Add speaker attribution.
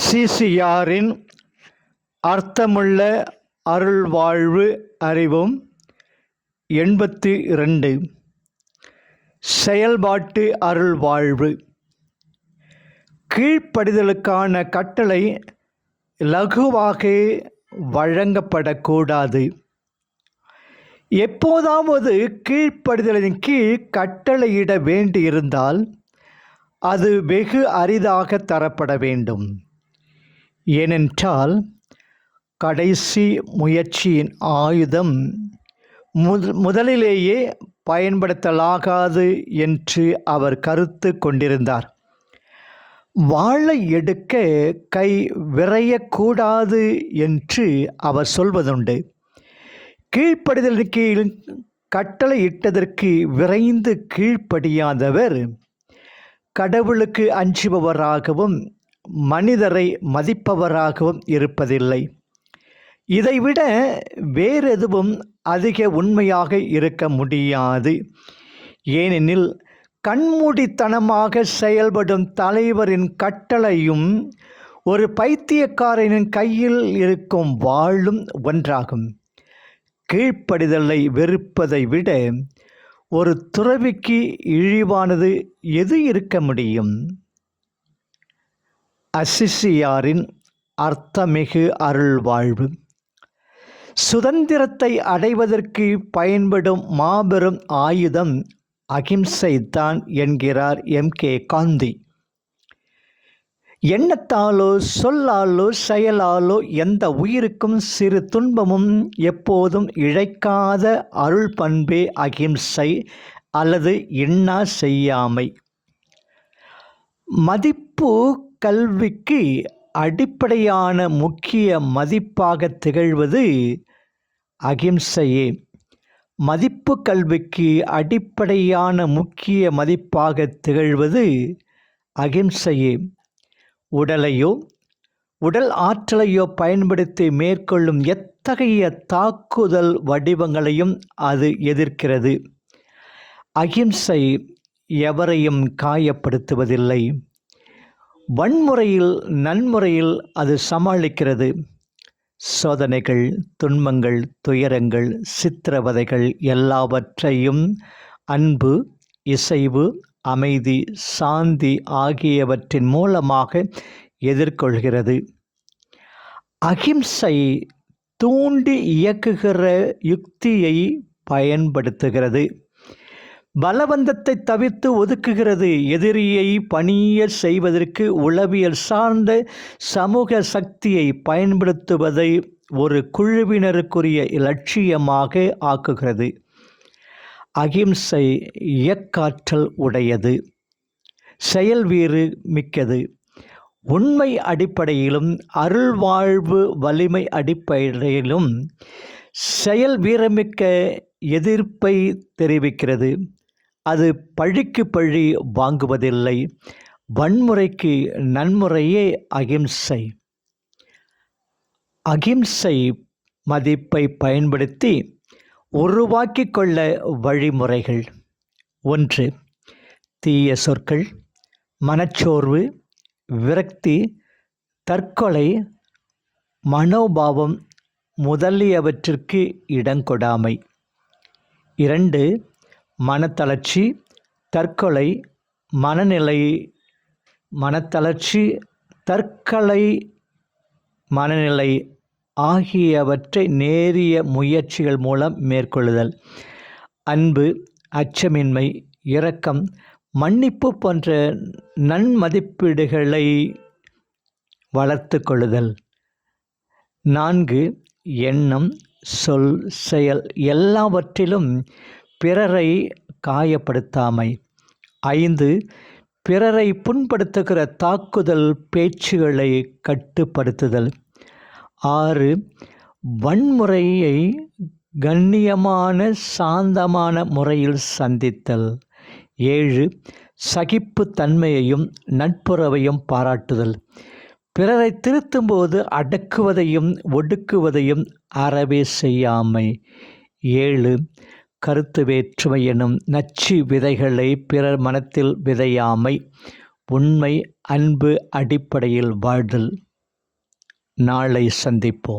Speaker 1: அசிசியாரின் அர்த்தமுள்ள அருள்வாழ்வு அறிவும் எண்பத்தி இரண்டு. செயல்பாட்டு அருள்வாழ்வு. கீழ்ப்படிதலுக்கான கட்டளை லகுவாக வழங்கப்படக்கூடாது. எப்போதாவது கீழ்ப்படிதலின் கீழ் கட்டளையிட வேண்டியிருந்தால் அது வெகு அரிதாக தரப்பட வேண்டும். ஏனென்றால் கடைசி முயற்சியின் ஆயுதம் முதலிலேயே பயன்படுத்தலாகாது என்று அவர் கருத்து கொண்டிருந்தார். வாளை எடுக்க கை விரையக்கூடாது என்று அவர் சொல்வதுண்டு. கீழ்ப்படிதலின் கீழ் கட்டளையிட்டதற்கு விரைந்து கீழ்ப்படியாதவர் கடவுளுக்கு அஞ்சுபவராகவும் மனிதரை மதிப்பவராகவும் இருப்பதில்லை. இதைவிட வேறெதுவும் அதிக உண்மையாக இருக்க முடியாது. ஏனெனில் கண்மூடித்தனமாக செயல்படும் தலைவரின் கட்டளையும் ஒரு பைத்தியக்காரனின் கையில் இருக்கும் வாழும் ஒன்றாகும். கீழ்ப்படிதலை வெறுப்பதை விட ஒரு துறவிக்கு இழிவானது எது இருக்க முடியும்? அசிசியாரின் அர்த்தமிகு அருள்வாழ்வு. சுதந்திரத்தை அடைவதற்கு பயன்படும் மாபெரும் ஆயுதம் அகிம்சை தான் என்கிறார் எம். கே. காந்தி. எண்ணத்தாலோ சொல்லாலோ செயலாலோ எந்த உயிருக்கும் சிறு துன்பமும் எப்போதும் இழைக்காத அருள் பண்பே அகிம்சை அல்லது இன்னா செய்யாமை. மதிப்பு கல்விக்கு அடிப்படையான முக்கிய மதிப்பாக திகழ்வது அகிம்சையே. மதிப்பு கல்விக்கு அடிப்படையான முக்கிய மதிப்பாக திகழ்வது அகிம்சையே. உடலையோ உடல் ஆற்றலையோ பயன்படுத்தி மேற்கொள்ளும் எத்தகைய தாக்குதல் வடிவங்களையும் அது எதிர்க்கிறது? அகிம்சை எவரையும் காயப்படுத்துவதில்லை. வன்முறையில் நன்முறையில் அது சமாளிக்கிறது. சோதனைகள் துன்பங்கள் துயரங்கள் சித்திரவதைகள் எல்லாவற்றையும் அன்பு இசைவு அமைதி சாந்தி ஆகியவற்றின் மூலமாக எதிர்கொள்கிறது. அகிம்சை தூண்டி இயக்குகிற யுக்தியை பயன்படுத்துகிறது. பலவந்தத்தை தவிர்த்து ஒதுக்குகிறது. எதிரியை பணிய செய்வதற்கு உளவியல் சார்ந்த சமூக சக்தியை பயன்படுத்துவதை ஒரு குழுவினருக்குரிய இலட்சியமாக ஆக்குகிறது. அகிம்சை இயக்காற்றல் உடையது. செயல்வீறு மிக்கது. உண்மை அடிப்படையிலும் அருள்வாழ்வு வலிமை அடிப்படையிலும் செயல் வீரமிக்க எதிர்ப்பை தெரிவிக்கிறது. அது பழிக்கு பழி வாங்குவதில்லை. வன்முறைக்கு நன்முறையே அகிம்சை. அகிம்சை மதிப்பை பயன்படுத்தி உருவாக்கி கொள்ள வழிமுறைகள். ஒன்று தீய சொற்கள் மனச்சோர்வு விரக்தி தற்கொலை மனோபாவம் முதலியவற்றிற்கு இடங்கொடாமை. இரண்டு மனத்தளர்ச்சி தற்கொலை மனநிலை மனத்தளர்ச்சி தற்கொலை மனநிலை ஆகியவற்றை நேரிய முயற்சிகள் மூலம் மேற்கொள்ளுதல். அன்பு அச்சமின்மை இரக்கம் மன்னிப்பு போன்ற நன்மதிப்பீடுகளை வளர்த்து கொள்ளுதல் நான்கு எண்ணம் சொல் செயல் எல்லாவற்றிலும் பிறரை காயப்படுத்தாமை. ஐந்து பிறரை புண்படுத்துகிற தாக்குதல் பேச்சுகளை கட்டுப்படுத்துதல். ஆறு வன்முறையை கண்ணியமான சாந்தமான முறையில் சந்தித்தல். ஏழு சகிப்புத்தன்மையையும் நட்புறவையும் பாராட்டுதல். பிறரை திருத்தும்போது அடக்குவதையும் ஒடுக்குவதையும் அறவே செய்யாமை. ஏழு கருத்து வேற்றுமை எனும் நச்சு விதைகளை பிறர் மனத்தில் விதையாமை உண்மை அன்பு அடிப்படையில் வாழ்தல். நாளை சந்திப்போம்.